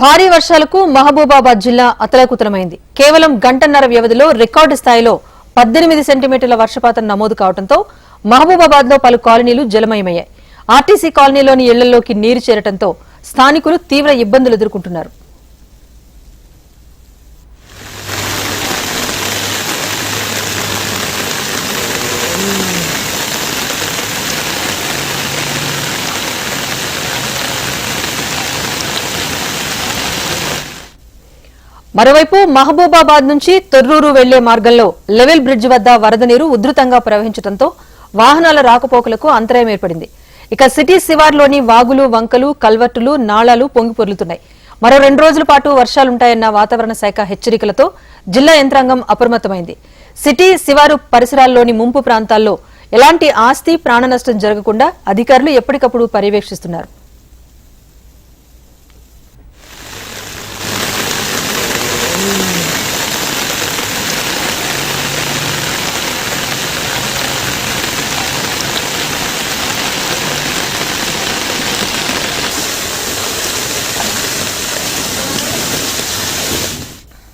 భారీ వర్షాలకు మహబూబాబాద్ జిల్లా అతలకుతలమైంది. కేవలం గంటన్నర వ్యవధిలో రికార్డు స్థాయిలో పద్దెనిమిది సెంటీమీటర్ల వర్షపాతం నమోదు కావడంతో మహబూబాబాద్లో పలు కాలనీలు జలమయమయ్యాయి. ఆర్టీసీ కాలనీలోని ఇళ్ళలోకి నీరు చేరటంతో స్థానికులు తీవ్ర ఇబ్బందులు ఎదుర్కొంటున్నారు. మరోవైపు మహబూబాబాద్ నుంచి తొర్రూరు వెళ్ళే మార్గంలో లెవెల్ బ్రిడ్జ్ వద్ద వరద నీరు ఉధృతంగా ప్రవహించడంతో వాహనాల రాకపోకలకు అంతరాయం ఏర్పడింది. ఇక సిటీ శివార్లోని వాగులు వంకలు కల్వర్టులు నాళాలు పొంగి పొర్లుతున్నాయి మరో రెండు రోజుల పాటు వర్షాలుంటాయన్న వాతావరణ శాఖ హెచ్చరికలతో జిల్లా యంత్రాంగం అప్రమత్తమైంది. సిటీ శివారు పరిసరాల్లోని ముంపు ప్రాంతాల్లో ఎలాంటి ఆస్తి ప్రాణ నష్టం జరగకుండా అధికారులు ఎప్పటికప్పుడు పర్యవేక్షిస్తున్నారు.